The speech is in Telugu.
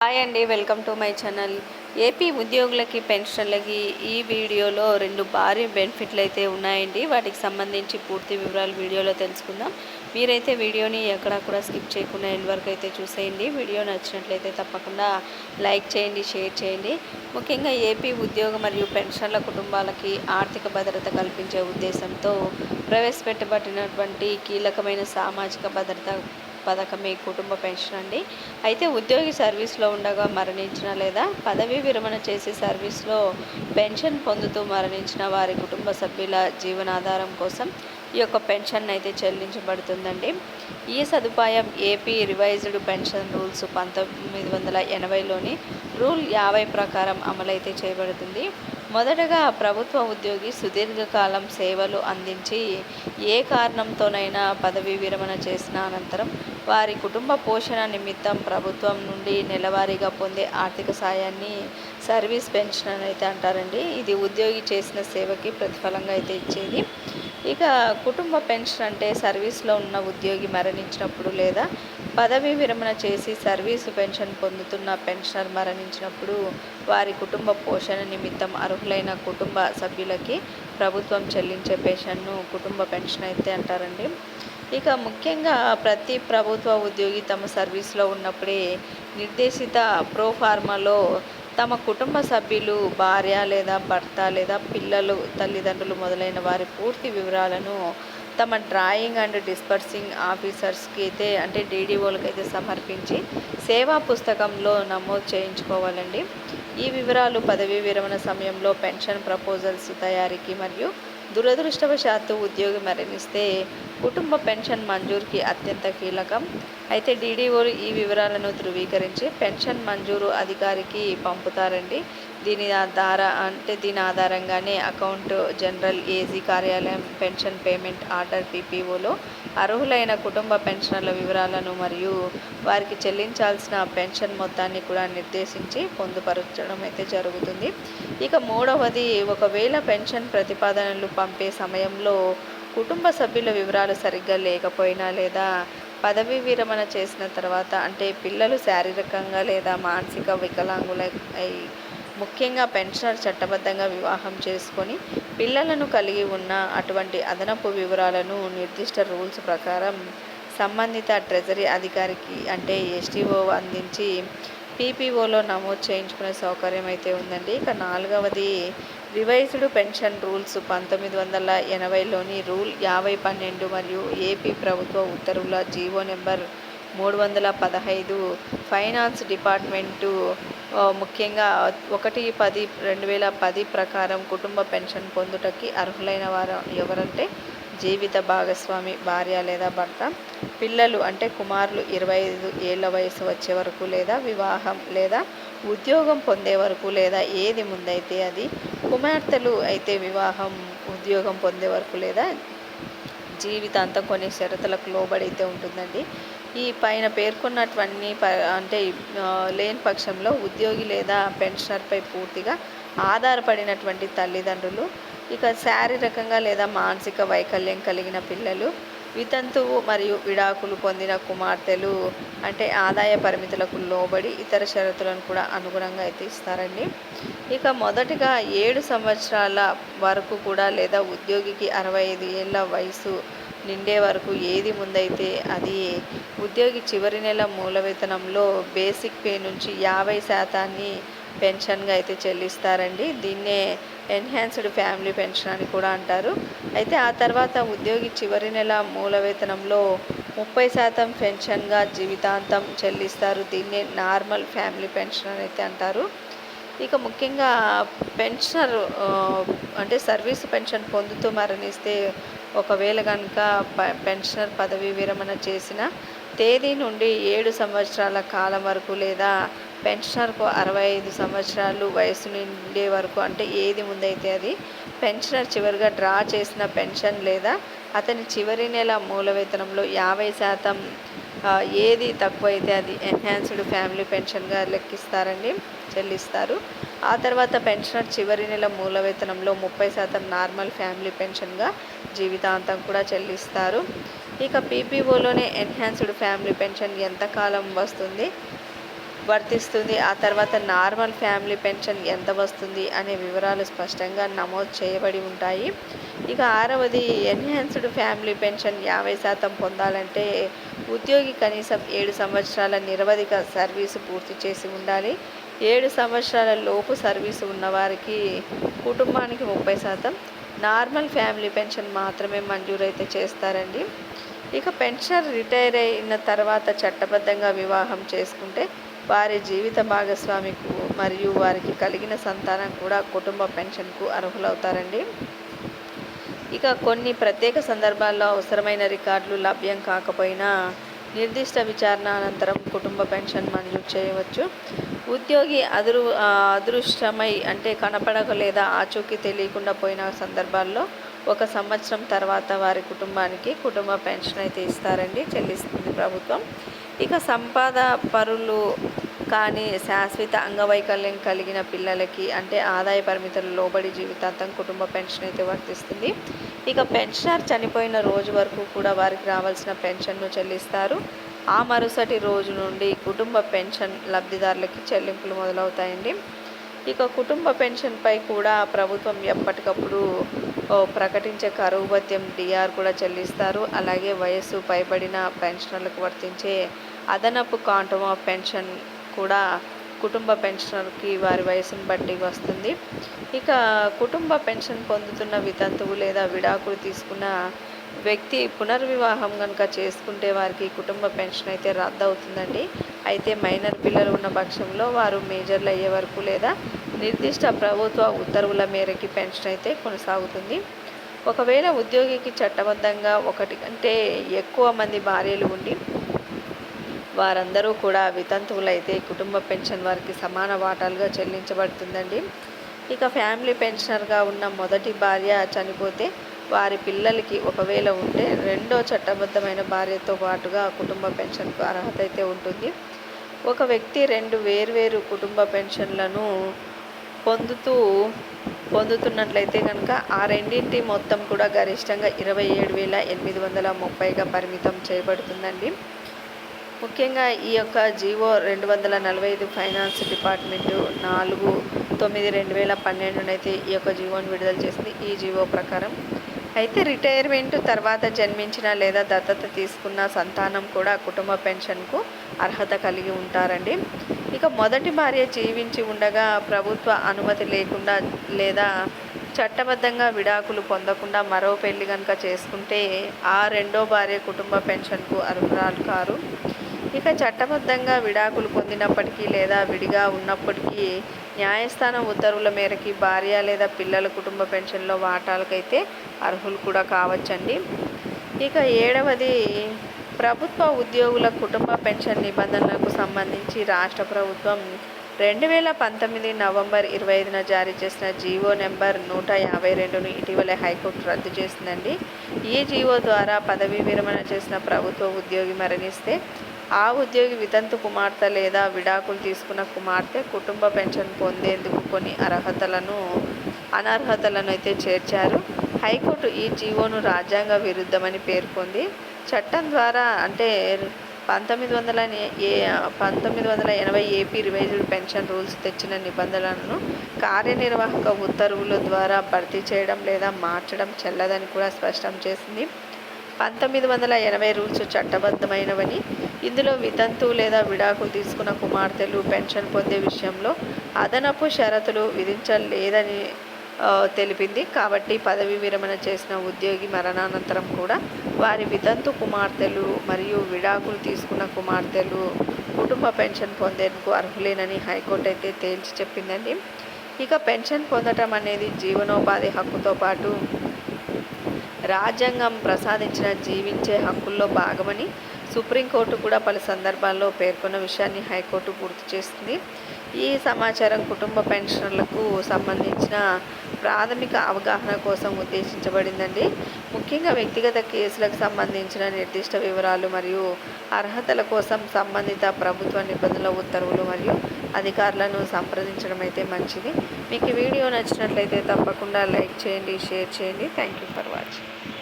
హాయ్ అండి welcome to my channel AP ఉద్యోగులకి పెన్షన్లకి ఈ వీడియోలో రెండు భారీ బెనిఫిట్లు అయితే ఉన్నాయండి. వాటికి సంబంధించి పూర్తి వివరాలు వీడియోలో తెలుసుకుందాం. మీరైతే వీడియోని ఎక్కడా కూడా స్కిప్ చేయకుండా ఎండ్ వరకు అయితే చూసేయండి. వీడియో నచ్చినట్లయితే తప్పకుండా లైక్ చేయండి షేర్ చేయండి. ముఖ్యంగా ఏపీ ఉద్యోగ మరియు పెన్షన్ల కుటుంబాలకి ఆర్థిక భద్రత కల్పించే ఉద్దేశంతో ప్రవేశపెట్టబడినటువంటి కీలకమైన సామాజిక భద్రత పథకమే కుటుంబ పెన్షన్ అండి. అయితే ఉద్యోగి సర్వీస్లో ఉండగా మరణించిన లేదా పదవీ విరమణ చేసి సర్వీస్లో పెన్షన్ పొందుతూ మరణించిన వారి కుటుంబ సభ్యుల జీవనాధారం కోసం ఈ యొక్క పెన్షన్ అయితే చెల్లించబడుతుందండి. ఈ సదుపాయం ఏపీ రివైజ్డ్ పెన్షన్ రూల్స్ పంతొమ్మిది వందల ఎనభైలోని రూల్ యాభై ప్రకారం అమలైతే చేయబడుతుంది. మొదటగా ప్రభుత్వ ఉద్యోగి సుదీర్ఘకాలం సేవలు అందించి ఏ కారణంతోనైనా పదవీ విరమణ చేసిన అనంతరం వారి కుటుంబ పోషణ నిమిత్తం ప్రభుత్వం నుండి నెలవారీగా పొందే ఆర్థిక సాయాన్ని సర్వీస్ పెన్షన్ అయితే అంటారండి. ఇది ఉద్యోగి చేసిన సేవకి ప్రతిఫలంగా అయితే ఇచ్చేది. ఇక కుటుంబ పెన్షన్ అంటే సర్వీస్లో ఉన్న ఉద్యోగి మరణించినప్పుడు లేదా పదవీ విరమణ చేసి సర్వీసు పెన్షన్ పొందుతున్న పెన్షనర్ మరణించినప్పుడు వారి కుటుంబ పోషణ నిమిత్తం అర్హులైన కుటుంబ సభ్యులకి ప్రభుత్వం చెల్లించే పెన్షన్ను కుటుంబ పెన్షన్ అయితే అంటారండి. ఇక ముఖ్యంగా ప్రతి ప్రభుత్వ ఉద్యోగి తమ సర్వీస్లో ఉన్నప్పుడే నిర్దేశిత ప్రోఫార్మాలో తమ కుటుంబ సభ్యులు భార్య లేదా భర్త లేదా పిల్లలు తల్లిదండ్రులు మొదలైన వారి పూర్తి వివరాలను తమ డ్రాయింగ్ అండ్ డిస్పర్సింగ్ ఆఫీసర్స్కి అయితే అంటే డీడీఓలకు అయితే సమర్పించి సేవా పుస్తకంలో నమోదు చేయించుకోవాలండి. ఈ వివరాలు పదవీ విరమణ సమయంలో పెన్షన్ ప్రపోజల్స్ తయారీకి మరియు దురదృష్టవశాత్తు ఉద్యోగి మరణిస్తే కుటుంబ పెన్షన్ మంజూరుకి అత్యంత కీలకం. అయితే డీడీఓలు ఈ వివరాలను ధృవీకరించి పెన్షన్ మంజూరు అధికారికి పంపుతారండి. దీని ఆధార అంటే దీని ఆధారంగానే అకౌంట్ జనరల్ ఏజీ కార్యాలయం పెన్షన్ పేమెంట్ ఆర్డర్ పీపీఓలో అర్హులైన కుటుంబ పెన్షన్ల వివరాలను మరియు వారికి చెల్లించాల్సిన పెన్షన్ మొత్తాన్ని కూడా నిర్దేశించి పొందుపరచడం అయితే జరుగుతుంది. ఇక మూడవది ఒకవేళ పెన్షన్ ప్రతిపాదనలు పంపే సమయంలో కుటుంబ సభ్యుల వివరాలు సరిగ్గా లేకపోయినా లేదా పదవీ విరమణ చేసిన తర్వాత అంటే పిల్లలు శారీరకంగా లేదా మానసిక వికలాంగులై ముఖ్యంగా పెన్షనర్ చట్టబద్ధంగా వివాహం చేసుకొని పిల్లలను కలిగి ఉన్న అటువంటి అదనపు వివరాలను నిర్దిష్ట రూల్స్ ప్రకారం సంబంధిత ట్రెజరీ అధికారికి అంటే ఎస్టీఓ అందించి పీపీఓలో నమోదు చేయించుకునే సౌకర్యం అయితే ఉందండి. ఇక నాలుగవది రివైజ్డ్ పెన్షన్ రూల్స్ పంతొమ్మిది వందల ఎనభైలోని రూల్ యాభై పన్నెండు మరియు ఏపీ ప్రభుత్వ ఉత్తర్వుల జీవో నెంబర్ మూడు వందల పదహైదు ఫైనాన్స్ డిపార్ట్మెంటు ముఖ్యంగా ఒకటి పది రెండు వేల పది ప్రకారం కుటుంబ పెన్షన్ పొందుటకి అర్హులైన వారు ఎవరంటే జీవిత భాగస్వామి భార్య లేదా భర్త పిల్లలు అంటే కుమారులు ఇరవై ఐదు ఏళ్ళ వయసు వచ్చే వరకు లేదా వివాహం లేదా ఉద్యోగం పొందే వరకు లేదా ఏది ముందైతే అది కుమార్తెలు అయితే వివాహం ఉద్యోగం పొందే వరకు లేదా జీవితాంతం కొన్ని షరతులకు లోబడి అయితే ఉంటుందండి. ఈ పైన పేర్కొన్నటువంటి ప అంటే లేని పక్షంలో ఉద్యోగి లేదా పెన్షనర్పై పూర్తిగా ఆధారపడినటువంటి తల్లిదండ్రులు ఇక శారీరకంగా లేదా మానసిక వైకల్యం కలిగిన పిల్లలు వితంతువు మరియు విడాకులు పొందిన కుమార్తెలు అంటే ఆదాయ పరిమితులకు లోబడి ఇతర షరతులను కూడా అనుగుణంగా అయితే ఇస్తారండి. ఇక మొదటిగా ఏడు సంవత్సరాల వరకు కూడా లేదా ఉద్యోగికి అరవై ఐదు ఏళ్ళ వయసు నిండే వరకు ఏది ముందైతే అది ఉద్యోగి చివరి నెల మూల వేతనంలో బేసిక్ పే నుంచి యాభై శాతాన్ని పెన్షన్గా అయితే చెల్లిస్తారండి. దీన్నే ఎన్హాన్స్డ్ ఫ్యామిలీ పెన్షన్ అని కూడా అంటారు. అయితే ఆ తర్వాత ఉద్యోగి చివరి నెల మూల వేతనంలో ముప్పై శాతం పెన్షన్గా జీవితాంతం చెల్లిస్తారు. దీన్నే నార్మల్ ఫ్యామిలీ పెన్షన్ అని అయితే అంటారు. ఇక ముఖ్యంగా పెన్షనర్ అంటే సర్వీస్ పెన్షన్ పొందుతూ మరణిస్తే ఒకవేళ కనుక పెన్షనర్ పదవీ విరమణ చేసిన తేదీ నుండి ఏడు సంవత్సరాల కాలం వరకు లేదా పెన్షనర్కు అరవై ఐదు సంవత్సరాలు వయసు నిండే వరకు అంటే ఏది ముందైతే అది పెన్షనర్ చివరిగా డ్రా చేసిన పెన్షన్ లేదా అతని చివరి నెల మూల వేతనంలో యాభై శాతం ఏది తక్కువైతే అది ఎన్హాన్స్డ్ ఫ్యామిలీ పెన్షన్గా లెక్కిస్తారండి చెల్లిస్తారు. ఆ తర్వాత పెన్షనర్ చివరి నెల మూల వేతనంలో ముప్పై శాతం నార్మల్ ఫ్యామిలీ పెన్షన్గా జీవితాంతం కూడా చెల్లిస్తారు. ఇక పీపీఓలోనే ఎన్హాన్స్డ్ ఫ్యామిలీ పెన్షన్ ఎంతకాలం వస్తుంది? వర్తిస్తుంది. ఆ తర్వాత నార్మల్ ఫ్యామిలీ పెన్షన్ ఎంత వస్తుంది అనే వివరాలు స్పష్టంగా నమోదు చేయబడి ఉంటాయి. ఇక ఆరవది ఎన్హాన్స్డ్ ఫ్యామిలీ పెన్షన్ యాభై శాతం పొందాలంటే ఉద్యోగి కనీసం ఏడు సంవత్సరాల నిరవధిక సర్వీసు పూర్తి చేసి ఉండాలి. ఏడు సంవత్సరాల లోపు సర్వీసు ఉన్నవారికి కుటుంబానికి ముప్పై శాతం. నార్మల్ ఫ్యామిలీ పెన్షన్ మాత్రమే మంజూరైతే చేస్తారండి. ఇక పెన్షన్ రిటైర్ అయిన తర్వాత చట్టబద్ధంగా వివాహం చేసుకుంటే వారి జీవిత భాగస్వామికు మరియు వారికి కలిగిన సంతానం కూడా కుటుంబ పెన్షన్కు అర్హులవుతారండి. ఇక కొన్ని ప్రత్యేక సందర్భాల్లో అవసరమైన రికార్డులు లభ్యం కాకపోయినా నిర్దిష్ట విచారణ అనంతరం కుటుంబ పెన్షన్ మంజూరు చేయవచ్చు. ఉద్యోగి అదురు అదృష్టమై అంటే కనపడక లేదా ఆచూకీ తెలియకుండా పోయిన సందర్భాల్లో ఒక సంవత్సరం తర్వాత వారి కుటుంబానికి కుటుంబ పెన్షన్ అయితే ఇస్తారండి చెల్లిస్తుంది ప్రభుత్వం. ఇక సంపాద పరులు కానీ శాశ్వత అంగవైకల్యం కలిగిన పిల్లలకి అంటే ఆదాయ పరిమితులు లోబడి జీవితాంతం కుటుంబ పెన్షన్ అయితే వర్తిస్తుంది. ఇక పెన్షనర్ చనిపోయిన రోజు వరకు కూడా వారికి రావాల్సిన పెన్షన్ను చెల్లిస్తారు. ఆ మరుసటి రోజు నుండి కుటుంబ పెన్షన్ లబ్ధిదారులకి చెల్లింపులు మొదలవుతాయండి. ఇక కుటుంబ పెన్షన్పై కూడా ప్రభుత్వం ఎప్పటికప్పుడు ప్రకటించే కరువు భత్యం డిఆర్ కూడా చెల్లిస్తారు. అలాగే వయస్సు పైబడిన పెన్షనర్లకు వర్తించే అదనపు క్వాంటమ్ ఆఫ్ పెన్షన్ కూడా కుటుంబ పెన్షనర్కి వారి వయసును బట్టి వస్తుంది. ఇక కుటుంబ పెన్షన్ పొందుతున్న వితంతువు లేదా విడాకులు తీసుకున్న వ్యక్తి పునర్వివాహం కనుక చేసుకుంటే వారికి కుటుంబ పెన్షన్ అయితే రద్దు అవుతుందండి అయితే మైనర్ పిల్లలు ఉన్న పక్షంలో వారు మేజర్లు అయ్యే వరకు లేదా నిర్దిష్ట ప్రభుత్వ ఉత్తర్వుల మేరకి పెన్షన్ అయితే కొనసాగుతుంది. ఒకవేళ ఉద్యోగికి చట్టబద్ధంగా ఒకటి కంటే ఎక్కువ మంది భార్యలు ఉండి వారందరూ కూడా వితంతువులైతే కుటుంబ పెన్షన్ వారికి సమాన వాటాలుగా చెల్లించబడుతుందండి. ఇక ఫ్యామిలీ పెన్షనర్గా ఉన్న మొదటి భార్య చనిపోతే వారి పిల్లలకి ఒకవేళ ఉంటే రెండో చట్టబద్ధమైన భార్యతో పాటుగా కుటుంబ పెన్షన్కు అర్హత అయితే ఉంటుంది. ఒక వ్యక్తి రెండు వేర్వేరు కుటుంబ పెన్షన్లను పొందుతూ పొందుతున్నట్లయితే కనుక ఆ రెండింటి మొత్తం కూడా గరిష్టంగా ఇరవై ఏడు వేల ఎనిమిది వందల ముప్పైగా పరిమితం చేయబడుతుందండి. ముఖ్యంగా ఈ యొక్క జీవో రెండు వందల నలభై ఐదు ఫైనాన్స్ డిపార్ట్మెంటు నాలుగు తొమ్మిది రెండు వేల పన్నెండునైతే ఈ యొక్క జీవోను విడుదల చేసింది. ఈ జీవో ప్రకారం అయితే రిటైర్మెంట్ తర్వాత జన్మించిన లేదా దత్తత తీసుకున్న సంతానం కూడా కుటుంబ పెన్షన్కు అర్హత కలిగి ఉంటారండి. ఇక మొదటి భార్య జీవించి ఉండగా ప్రభుత్వ అనుమతి లేకుండా లేదా చట్టబద్ధంగా విడాకులు పొందకుండా మరో పెళ్ళి కనుక చేసుకుంటే ఆ రెండో భార్య కుటుంబ పెన్షన్కు అర్హురాలు కారు. ఇక చట్టబద్ధంగా విడాకులు పొందినప్పటికీ లేదా విడిగా ఉన్నప్పటికీ న్యాయస్థానం ఉత్తర్వుల మేరకి భార్య లేదా పిల్లల కుటుంబ పెన్షన్లో వాటాలకైతే అర్హులు కూడా కావచ్చండి. ఇక ఏడవది ప్రభుత్వ ఉద్యోగుల కుటుంబ పెన్షన్ నిబంధనలకు సంబంధించి రాష్ట్ర ప్రభుత్వం రెండు వేల పంతొమ్మిది నవంబర్ ఇరవై ఐదున జారీ చేసిన జీవో నెంబర్ నూట యాభై రెండును ఇటీవలే హైకోర్టు రద్దు చేసిందండి. ఈ జీవో ద్వారా పదవీ విరమణ చేసిన ప్రభుత్వ ఉద్యోగి మరణిస్తే ఆ ఉద్యోగి వితంతు కుమార్తె లేదా విడాకులు తీసుకున్న కుమార్తె కుటుంబ పెన్షన్ పొందేందుకు కొన్ని అర్హతలను అనర్హతలను అయితే చేర్చారు. హైకోర్టు ఈ జీవోను రాజ్యాంగ విరుద్ధమని పేర్కొంది. చట్టం ద్వారా అంటే పంతొమ్మిది వందల ఏ పంతొమ్మిది వందల ఎనభై ఏపీ రివైజ్డ్ పెన్షన్ రూల్స్ తెచ్చిన నిబంధనలను కార్యనిర్వాహక ఉత్తర్వుల ద్వారా భర్తీ చేయడం లేదా మార్చడం చెల్లదని కూడా స్పష్టం చేసింది. పంతొమ్మిది వందల ఎనభై రూల్స్ చట్టబద్ధమైనవని ఇందులో వితంతు లేదా విడాకులు తీసుకున్న కుమార్తెలు పెన్షన్ పొందే విషయంలో అదనపు షరతులు విధించలేదని తెలిపింది. కాబట్టి పదవి విరమణ చేసిన ఉద్యోగి మరణానంతరం కూడా వారి వితంతు కుమార్తెలు మరియు విడాకులు తీసుకున్న కుమార్తెలు కుటుంబ పెన్షన్ పొందేందుకు అర్హులేనని హైకోర్టు అయితే తేల్చి చెప్పిందండి. ఇక పెన్షన్ పొందటం అనేది జీవనోపాధి హక్కుతో పాటు రాజ్యాంగం ప్రసాదించిన జీవించే హక్కుల్లో భాగమని సుప్రీంకోర్టు కూడా పలు సందర్భాల్లో పేర్కొన్న విషయాన్ని హైకోర్టు పూర్తి చేస్తుంది. ఈ సమాచారం కుటుంబ పెన్షన్లకు సంబంధించిన ప్రాథమిక అవగాహన కోసం ఉద్దేశించబడిందండి. ముఖ్యంగా వ్యక్తిగత కేసులకు సంబంధించిన నిర్దిష్ట వివరాలు మరియు అర్హతల కోసం సంబంధిత ప్రభుత్వ నిబంధనల ఉత్తర్వులు మరియు అధికారులను సంప్రదించడం అయితే మంచిది. మీకు వీడియో నచ్చినట్లయితే తప్పకుండా లైక్ చేయండి షేర్ చేయండి. Thank you for watching